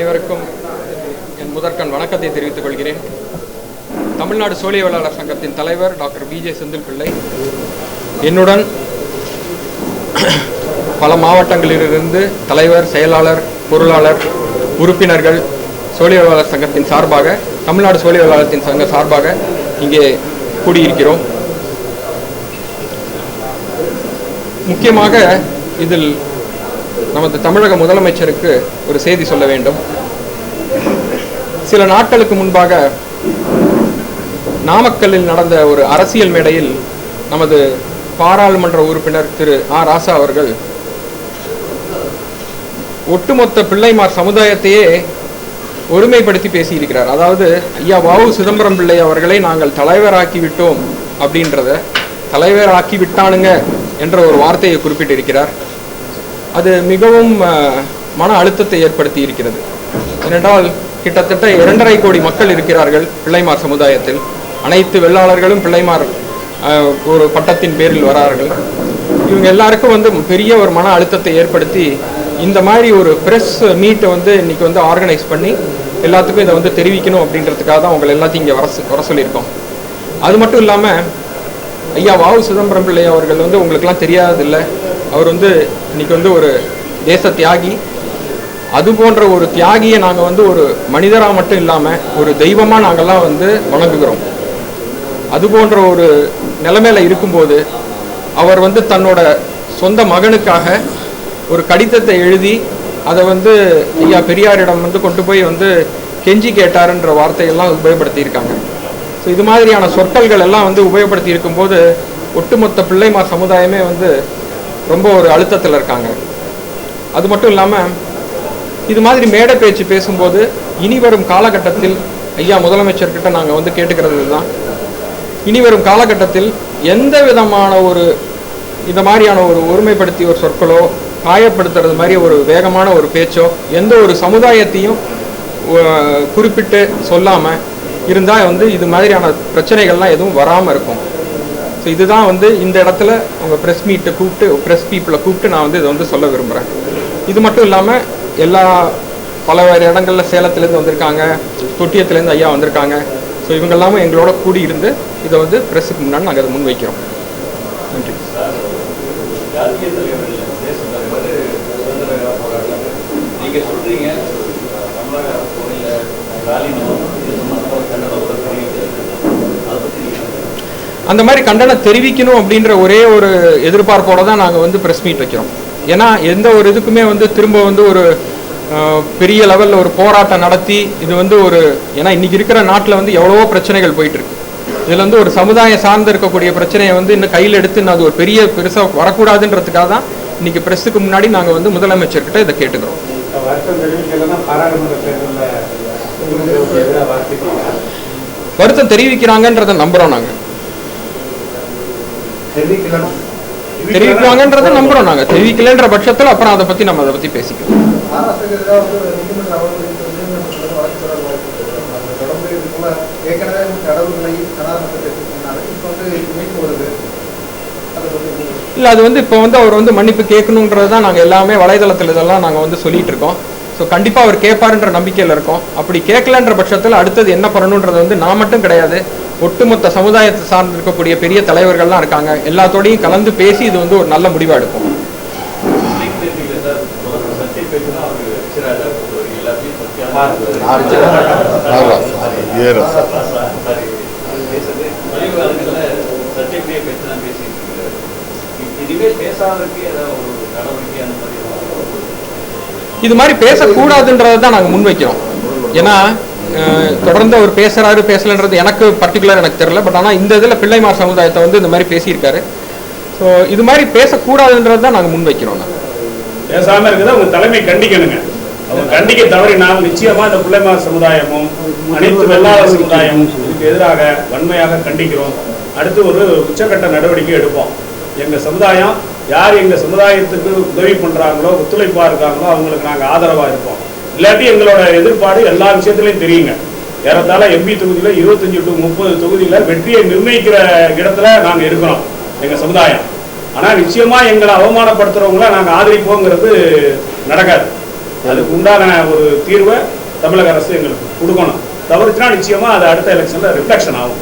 அனைவருக்கும் என் முதற்கண் வணக்கத்தை தெரிவித்துக் கொள்கிறேன். தமிழ்நாடு சோழியவளாளர் சங்கத்தின் தலைவர் டாக்டர் பிஜே செந்தில் பிள்ளை என்னுடன் பல மாவட்டங்களிலிருந்து தலைவர் செயலாளர் பொருளாளர் உறுப்பினர்கள் சோழியவளாளர் சங்கத்தின் சார்பாக தமிழ்நாடு சோழியவளாளத்தின் சங்க சார்பாக இங்கே கூடியிருக்கிறோம். முக்கியமாக இதில் நமது தமிழக முதலமைச்சருக்கு ஒரு செய்தி சொல்ல வேண்டும். சில நாட்களுக்கு முன்பாக நாமக்கல்லில் நடந்த ஒரு அரசியல் மேடையில் நமது பாராளுமன்ற உறுப்பினர் திரு ஆ. ராசா அவர்கள் ஒட்டுமொத்த பிள்ளைமார் சமுதாயத்தையே ஒருமைப்படுத்தி பேசியிருக்கிறார். அதாவது ஐயா வாவு சிதம்பரம் பிள்ளை அவர்களை நாங்கள் தலைவராக்கி விட்டோம் அப்படின்றத தலைவராக்கி விட்டானுங்க என்ற ஒரு வார்த்தையை குறிப்பிட்டிருக்கிறார். அது மிகவும் மன அழுத்தத்தை ஏற்படுத்தி இருக்கிறது. ஏனென்றால் கிட்டத்தட்ட இரண்டரை கோடி மக்கள் இருக்கிறார்கள் பிள்ளைமார் சமுதாயத்தில். அனைத்து வெள்ளாளர்களும் பிள்ளைமார் ஒரு பட்டத்தின் பேரில் வரார்கள். இவங்க எல்லாருக்கும் வந்து பெரிய ஒரு மன அழுத்தத்தை ஏற்படுத்தி இந்த மாதிரி ஒரு ப்ரெஸ் மீட்டை வந்து இன்னைக்கு வந்து ஆர்கனைஸ் பண்ணி எல்லாத்துக்கும் இதை வந்து தெரிவிக்கணும் அப்படின்றதுக்காக தான் உங்களை எல்லாத்தையும் இங்கே வர வர சொல்லியிருக்கோம். அது மட்டும் இல்லாமல் ஐயா வாவு சிதம்பரம் பிள்ளை அவர்கள் வந்து உங்களுக்கெல்லாம் தெரியாதில்லை அவர் வந்து இன்னைக்கு வந்து ஒரு தேச தியாகி. அது போன்ற ஒரு தியாகியை நாங்கள் வந்து ஒரு மனிதராக மட்டும் இல்லாமல் ஒரு தெய்வமாக நாங்கள்லாம் வந்து வணங்குகிறோம். அது போன்ற ஒரு நிலைமையில் இருக்கும்போது அவர் வந்து தன்னோட சொந்த மகனுக்காக ஒரு கடிதத்தை எழுதி அதை வந்து ஐயா பெரியாரிடம் வந்து கொண்டு போய் வந்து கெஞ்சி கேட்டாருன்ற வார்த்தையெல்லாம் உபயோகப்படுத்தியிருக்காங்க. ஸோ இது மாதிரியான சொற்கள்கள் எல்லாம் வந்து உபயோகப்படுத்தி இருக்கும்போது ஒட்டுமொத்த பிள்ளைமார் சமுதாயமே வந்து ரொம்ப ஒரு அழுத்தத்தில் இருக்காங்க. அது மட்டும் இல்லாமல் இது மாதிரி மேடை பேச்சு பேசும்போது இனி வரும் காலகட்டத்தில் ஐயா முதலமைச்சர்கிட்ட நாங்கள் வந்து கேட்டுக்கிறது தான் இனி வரும் காலகட்டத்தில் எந்த விதமான ஒரு இந்த மாதிரியான ஒரு ஒருமைப்படுத்தி ஒரு சொற்களோ காயப்படுத்துறது மாதிரி ஒரு வேகமான ஒரு பேச்சோ எந்த ஒரு சமுதாயத்தையும் குறிப்பிட்டு சொல்லாமல் இருந்தால் வந்து இது மாதிரியான பிரச்சனைகள்லாம் எதுவும் வராமல் இருக்கும். ஸோ இதுதான் வந்து இந்த இடத்துல உங்கள் ப்ரெஸ் மீட்டை கூப்பிட்டு ப்ரெஸ் பீப்புளை கூப்பிட்டு நான் வந்து இதை வந்து சொல்ல விரும்புகிறேன் இது மட்டும் இல்லாமல் எல்லா பல வேறு இடங்களில் சேலத்துலேருந்து வந்திருக்காங்க தொட்டியத்துலேருந்து ஐயா வந்திருக்காங்க. ஸோ இவங்க எல்லாமே எங்களோட கூடி இருந்து இதை வந்து ப்ரெஸ்ஸுக்கு முன்னாடி நாங்கள் அதை முன்வைக்கிறோம். நன்றி. நீங்கள் சொல்கிறீங்க தேச தலைவர் சுதந்திர போராட்டம் நீங்க சொல்றீங்க தமிழக கோயில ஸ்டாலினும் இது சம்பந்தமாக கண்டனத்தை தெரிவிக்கிறது அதை பத்தி நீங்க அந்த மாதிரி கண்டனம் தெரிவிக்கணும் அப்படின்ற ஒரே ஒரு எதிர்பார்ப்போட தான் நாங்கள் வந்து ப்ரெஸ் மீட் வைக்கிறோம். ஏன்னா எந்த ஒரு இதுக்குமே வந்து திரும்ப வந்து ஒரு பெரிய லெவலில் ஒரு போராட்டம் நடத்தி இது வந்து ஒரு ஏன்னா இன்னைக்கு இருக்கிற நாட்டில் வந்து எவ்வளவோ பிரச்சனைகள் போயிட்டு இருக்கு இதில் வந்து ஒரு சமுதாயம் சார்ந்து இருக்கக்கூடிய பிரச்சனையை வந்து இன்னும் கையில் எடுத்து இன்னும் அது ஒரு பெரிய பெருசாக வரக்கூடாதுன்றதுக்காக தான் இன்னைக்கு ப்ரெஸ்ஸுக்கு முன்னாடி நாங்கள் வந்து முதலமைச்சர்கிட்ட இதை கேட்டுக்கிறோம். வருத்தம் தெரிவிக்கிறாங்கன்றதை நம்புகிறோம் நாங்கள் தெரிவிக்கிறாங்கன்றதை நம்புறோம் நாங்க. தெரிவிக்கலன்ற பட்சத்தில் அப்புறம் அதை பத்தி நம்ம அதை பத்தி பேசிக்கலாம். இல்லை அது வந்து இப்போ வந்து அவர் வந்து மன்னிப்பு கேட்கணுன்றது தான் நாங்கள் எல்லாமே வலைதளத்தில் இதெல்லாம் நாங்கள் வந்து சொல்லிட்டு இருக்கோம். ஸோ கண்டிப்பாக அவர் கேட்பாருன்ற நம்பிக்கையில் இருக்கோம். அப்படி கேட்கலன்ற பட்சத்தில் அடுத்தது என்ன பண்ணணுன்றது வந்து நான் மட்டும் கிடையாது. ஒட்டுமொத்த சமுதாயத்தை சார்ந்திருக்கக்கூடிய பெரிய தலைவர்கள்லாம் இருக்காங்க. எல்லாத்தோடையும் கலந்து பேசி இது வந்து ஒரு நல்ல முடிவாக எடுக்கும் இது மாதிரி பேசக்கூடாதுன்றதை தான் நாங்கள் முன்வைக்கிறோம். ஏன்னா தொடர்ந்து அவர் பேசுறாரு பேசலன்றது எனக்கு பர்டிகுலர் எனக்கு தெரியல பட் ஆனால் இந்த இதில் பிள்ளைமார் சமுதாயத்தை வந்து இந்த மாதிரி பேசியிருக்காரு. ஸோ இது மாதிரி பேசக்கூடாதுன்றது தான் நாங்கள் முன்வைக்கிறோம் நாங்கள் பேசாம இருக்கிறத உங்க தலைமை கண்டிக்கணுங்க. அவங்க கண்டிக்க தவறினால் நிச்சயமா இந்த பிள்ளைமார் சமுதாயமும் அனைத்து வெள்ளாளர் சமுதாயமும் இதுக்கு எதிராக வன்மையாக கண்டிக்கிறோம். அடுத்து ஒரு உச்சக்கட்ட நடவடிக்கை எடுப்போம். எங்க சமுதாயம் யார் எங்க சமுதாயத்துக்கு உதவி பண்றாங்களோ ஒத்துழைப்பா இருக்காங்களோ அவங்களுக்கு நாங்கள் ஆதரவா இருப்போம். இல்லாட்டி எங்களோட எதிர்ப்பாடு எல்லா விஷயத்திலையும் தெரியுங்க. ஏறத்தாழ எம்பி தொகுதியில இருபத்தஞ்சு டு முப்பது தொகுதியில வெற்றியை நிர்ணயிக்கிற இடத்துல நாங்க இருக்கிறோம் எங்க சமுதாயம். ஆனா நிச்சயமா எங்களை அவமானப்படுத்துறவங்கள நாங்க ஆதரிப்போங்கிறது நடக்காது. அதுக்கு உண்டான ஒரு தீர்வை தமிழக அரசு எங்களுக்கு கொடுக்கணும். தவறுச்சுனா நிச்சயமா அது அடுத்த எலெக்ஷன்ல ரிஃப்ளெக்ஷன் ஆகும்.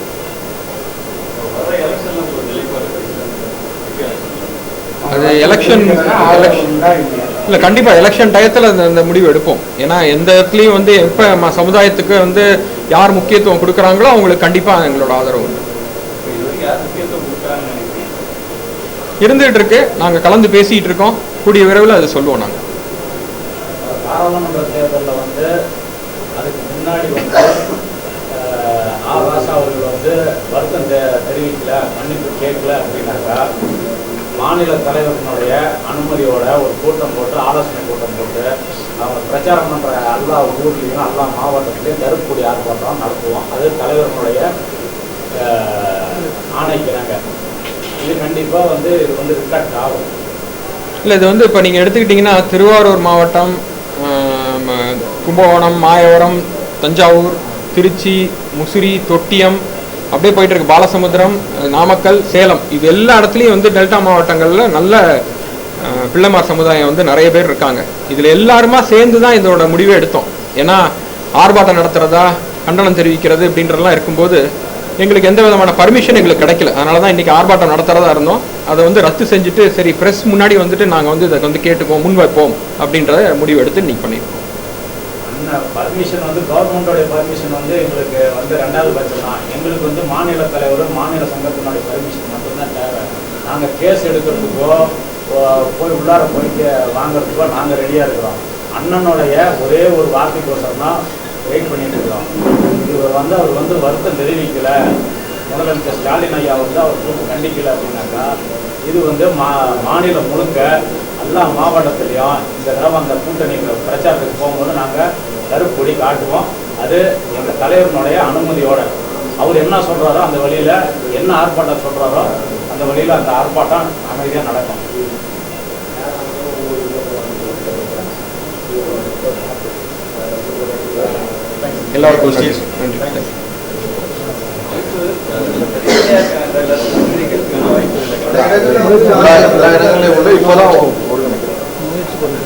அது எலெக்ஷன் எலெக்ஷன் இல்லை கண்டிப்பாக எலெக்ஷன் டயத்தில் அந்த அந்த முடிவு எடுப்போம். ஏன்னா எந்த இடத்துலையும் வந்து எப்போ ம- சமுதாயத்துக்கு வந்து யார் முக்கியத்துவம் கொடுக்குறாங்களோ அவங்களுக்கு கண்டிப்பாக எங்களோட ஆதரவு உண்டு. இருந்துகிட்டு இருக்கு நாங்கள் கலந்து பேசிகிட்டு இருக்கோம் கூடிய விரைவில் அதை சொல்லுவோம் நாங்கள் பாராளுமன்ற தேர்தலில் வந்து அதுக்கு முன்னாடி வந்து ஆபாசா அவர்கள் வந்து வருத்தம் தெரிவிக்கல மன்னிப்பு கேட்கல அப்படின்னாக்கா மாநில தலைவர்களுடைய அனுமதியோட ஒரு கூட்டம் போட்டு ஆலோசனை கூட்டம் போட்டு அவங்க பிரச்சாரம் பண்ற எல்லா ஊர்லேயும் எல்லா மாவட்டத்திலையும் தருப்புடி ஆர்ப்பாட்டம் நடத்துவோம். அது தலைவர்களுடைய ஆணைக்கிறாங்க இது கண்டிப்பா வந்து இது வந்து ரிக்கார்ட் ஆகும். இல்லை இது வந்து இப்போ நீங்கள் எடுத்துக்கிட்டிங்கன்னா திருவாரூர் மாவட்டம் கும்பகோணம் மாயவரம் தஞ்சாவூர் திருச்சி முசிறி தொட்டியம் அப்படியே போயிட்டு இருக்கு பாலசமுத்திரம் நாமக்கல் சேலம். இது எல்லா இடத்துலையும் வந்து டெல்டா மாவட்டங்களில் நல்ல பிள்ளைமார் சமுதாயம் வந்து நிறைய பேர் இருக்காங்க. இதில் எல்லாருமா சேர்ந்து தான் இதோட முடிவை எடுத்தோம். ஏன்னா ஆர்ப்பாட்டம் நடத்துறதா கண்டனம் தெரிவிக்கிறது அப்படின்றலாம் இருக்கும்போது எங்களுக்கு எந்த விதமான பர்மிஷன் எங்களுக்கு கிடைக்கல. அதனால தான் இன்றைக்கி ஆர்ப்பாட்டம் நடத்துகிறதா இருந்தோம். அதை வந்து ரத்து செஞ்சுட்டு சரி ப்ரெஸ் முன்னாடி வந்துட்டு நாங்கள் வந்து இதை வந்து கேட்டுக்குவோம் முன் வைப்போம் அப்படின்றத முடிவு எடுத்து இன்றைக்கி பண்ணியிருக்கோம். பர்மிஷன் வந்து கவர்மெண்டோடைய பர்மிஷன் வந்து எங்களுக்கு வந்து ரெண்டாவது பட்சம் தான். எங்களுக்கு வந்து மாநில தலைவர் மாநில சங்கத்தினுடைய பர்மிஷன் மட்டும்தான் தேவை. நாங்கள் கேஸ் எடுக்கிறதுக்கோ போய் உள்ளார போயிட்டு வாங்குறதுக்கோ நாங்கள் ரெடியாக இருக்கிறோம். அண்ணனுடைய ஒரே ஒரு வார்த்தைக்கோசரம் தான் வெயிட் பண்ணிட்டு இருக்கிறோம். இவர் வந்து அவர் வந்து வருத்தம் தெரிவிக்கலை. முதலமைச்சர் ஸ்டாலின் ஐயா வந்து அவர் கூட்டு கண்டிக்கலை அப்படின்னாக்கா இது வந்து மா மாநிலம் முழுக்க எல்லா மாவட்டத்திலையும் இந்த தடவை அந்த கூட்டணிக்கு பிரச்சாரத்துக்கு போகும்போது நாங்கள் கருப்பொடி காட்டுவோம். அது எங்கள் தலைவரினுடைய அனுமதியோட. அவர் என்ன சொல்றாரோ அந்த வழியில என்ன ஆர்ப்பாட்டம் சொல்றாரோ அந்த வழியில அந்த ஆர்ப்பாட்டம் அமைதியாக நடக்கும். எல்லாருக்கும் எல்லா இப்போதான்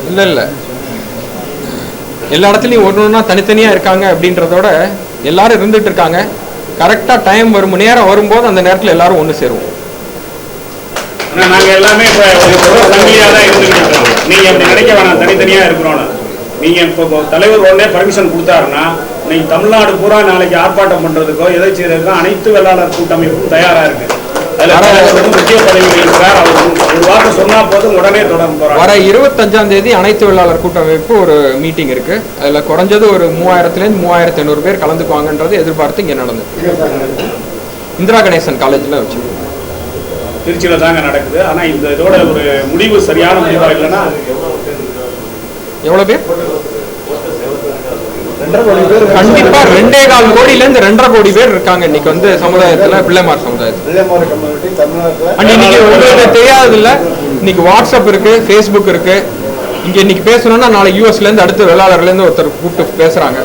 இல்லை இல்லை. எல்லா இடத்துலையும் ஒன்று ஒன்றா தனித்தனியாக இருக்காங்க அப்படின்றதோட எல்லாரும் இருந்துட்டு இருக்காங்க. கரெக்டாக டைம் வரும் நேரம் வரும்போது அந்த நேரத்தில் எல்லாரும் ஒன்று சேருவோம். நாங்கள் எல்லாமே இப்போ ஒரு தான் இருந்துகிட்டு இருக்கோம். அப்படி நினைக்க வேணாம் தனித்தனியாக இருக்கிறோன்னு நீங்கள் இப்போ தலைவர் உடனே பர்மிஷன் கொடுத்தாருன்னா நீங்கள் தமிழ்நாடு பூரா நாளைக்கு ஆர்ப்பாட்டம் பண்ணுறதுக்கோ எதை செய்யறதுக்கோ அனைத்து வேளாளர் கூட்டமைப்பும் தயாராக இருக்குது வர- இருபத்தஞ்சாம் தேதி அனைத்து வெள்ளாளர் கூட்டமைப்பு ஒரு மீட்டிங் இருக்கு. அதில் குறைஞ்சது ஒரு மூவாயிரத்துலேருந்து மூவாயிரத்தி ஐநூறு பேர் கலந்துக்குவாங்கன்றது எதிர்பார்த்து இங்கே நடந்தது. இந்திரா கணேசன் காலேஜில் வச்சு. திருச்சியில தாங்க நடக்குது. ஆனா இந்த இதோட ஒரு முடிவு சரியான முடிவா இல்லைன்னா எவ்வளோ பேர் ரெண்டரை கோடி பேர்? கண்டிப்பா ரெண்டே கால் கோடியிலேருந்து ரெண்டரை கோடி பேர் இருக்காங்க. இன்னைக்கு வந்து சமுதாயத்தில் பிள்ளைமார் சமுதாயத்தில். இன்னைக்கு உங்களுக்கு தெரியாதது இல்ல இன்னைக்கு வாட்ஸ்அப் இருக்கு ஃபேஸ்புக் இருக்கு. இங்க இன்னைக்கு பேசணும்னா நாளைக்கு யூஎஸ்ல இருந்து அடுத்து வெள்ளாளர்ல இருந்து ஒருத்தர் கூப்பிட்டு பேசுறாங்க.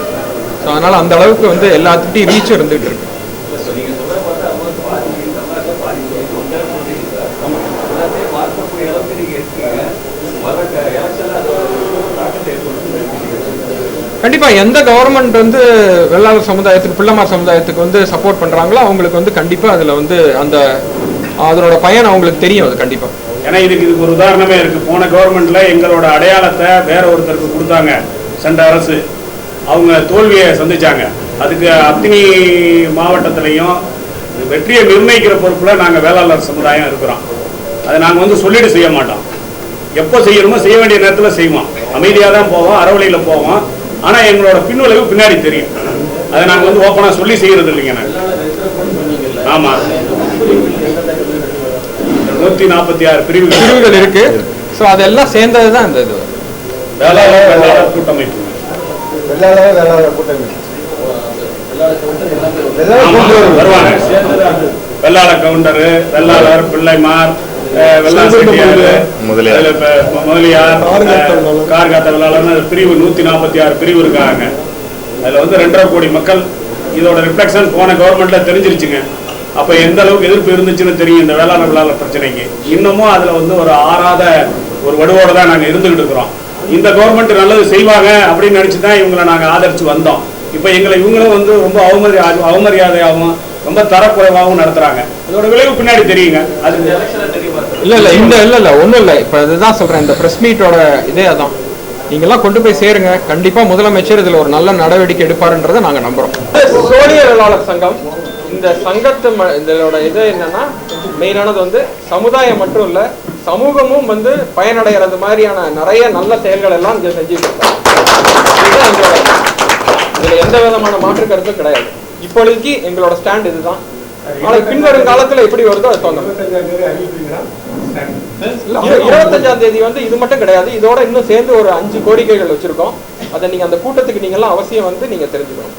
ஸோ அதனால அந்த அளவுக்கு வந்து எல்லாத்துக்கிட்டையும் ரீச் இருந்துகிட்டு இருக்கு இப்போ நீங்க சொல்ற பார்த்தா அவங்க பாதி தமிழ்நாட்டில் பாதி ஒன்றரை சொல்றீங்க சார் எல்லாத்தையும் மாற்றக்கூடிய அளவுக்கு நீங்க இருக்கீங்க வர எலெக்ஷன்ல அது ஒரு தாக்கத்தை ஏற்படுத்தும் கண்டிப்பா எந்த கவர்மெண்ட் வந்து வெள்ளாளர் சமுதாயத்துக்கு பிள்ளைமார் சமுதாயத்துக்கு வந்து சப்போர்ட் பண்றாங்களோ அவங்களுக்கு வந்து கண்டிப்பா அதுல வந்து அந்த அதனோட பயன் அவங்களுக்கு தெரியும் அது கண்டிப்பா. ஏன்னா இதுக்கு இதுக்கு ஒரு உதாரணமே இருக்கு. போன கவர்மெண்ட்ல எங்களோட அடையாளத்தை வேற ஒருத்தருக்கு கொடுத்தாங்க சென்ற அரசு. அவங்க தோல்வியை சந்திச்சாங்க. அதுக்கு அத்தினி மாவட்டத்திலையும் வெற்றியை நிர்ணயிக்கிற பொறுப்புல நாங்க வேளாளர் சமுதாயம் இருக்கிறோம். அதை நாங்க வந்து சொல்லிட்டு செய்ய மாட்டோம். எப்போ செய்யணுமோ செய்ய வேண்டிய நேரத்தில் செய்வோம். அமைதியாக தான் போவோம் அறவழியில் போவோம். ஆனா எங்களோட பின்விளைவு பின்னாடி தெரியும். அதை நாங்க வந்து ஓப்பனா சொல்லி செய்யறது இல்லைங்க நாங்க. ஆமா. நூத்தி நாற்பத்தி ஆறு பிரிவுகள். பிரிவுகள் இருக்கு. ஸோ அதெல்லாம் சேர்ந்தது தான் இந்த இது. வேளாளர் வேளாளர் கூட்டமைப்பு. வெள்ளாளர் வெள்ளாளர் கூட்டணி எல்லாரும் ஆமா, கூட்டு வருவாங்க. வெள்ளாளர் கவுண்டரு வெள்ளாளர் பிள்ளைமார் முதலியார். கார்காத்த வெள்ளாளர்னு பிரிவு நூத்தி நாற்பத்தி ஆறு பிரிவு இருக்காங்க. அதுல வந்து ரெண்டரை கோடி மக்கள் இதோட ரிஃப்ளெக்ஷன் போன கவர்மெண்ட்ல தெரிஞ்சிருச்சுங்க. அப்ப எந்த அளவுக்கு எதிர்ப்பு இருந்துச்சுன்னு தெரியும் இந்த வேளாண் வெள்ளாளர் பிரச்சனைக்கு. இன்னமும் அதுல வந்து ஒரு ஆறாத ஒரு வடுவோட தான் நாங்க இருந்துகிட்டு இருக்கிறோம். இந்த கவர்மெண்ட் நல்லது செய்வாங்க அப்படின்னு நினைச்சு தான் இவங்களை நாங்க ஆதரிச்சு வந்தோம். இப்போ எங்களை இவங்களும் வந்து ரொம்ப அவமரியாதை அவமரியாதையாகவும் ரொம்ப தரக்குறைவாகவும் நடத்துறாங்க. அதோட விளைவு பின்னாடி தெரியுங்க. அது இல்ல இல்ல இந்த இல்ல இல்ல ஒண்ணும் இல்ல. இப்ப இதுதான் சொல்றேன் இந்த பிரஸ் மீட்டோட இதே அதான். நீங்கெல்லாம் கொண்டு போய் சேருங்க. கண்டிப்பா முதலமைச்சர் இதுல ஒரு நல்ல நடவடிக்கை எடுப்பாருன்றதை நாங்க நம்புறோம். சோழியலாளர் சங்கம் இந்த சங்கத்து ம- இதோட இது என்னன்னா மெயினானது வந்து சமுதாயம் மட்டும் இல்ல சமூகமும் வந்து பயனடைகிறது மாதிரியான நிறைய நல்ல செயல்கள் எல்லாம் இங்க செஞ்சுட்டு இருக்கோம் இதுல எந்த விதமான மாற்று கருத்தும் கிடையாது. இப்பொழுதுக்கு எங்களோட ஸ்டாண்ட் இதுதான். நாளைக்கு பின்வரும் காலத்துல எப்படி வருதோ அது தோணும் இருபத்தஞ்சாம் தேதி வந்து இது மட்டும் கிடையாது. இதோட இன்னும் சேர்ந்து ஒரு அஞ்சு கோரிக்கைகள் வச்சிருக்கோம். அதை நீங்க அந்த கூட்டத்துக்கு நீங்க எல்லாம் அவசியம் வந்து நீங்க தெரிஞ்சுக்கணும்.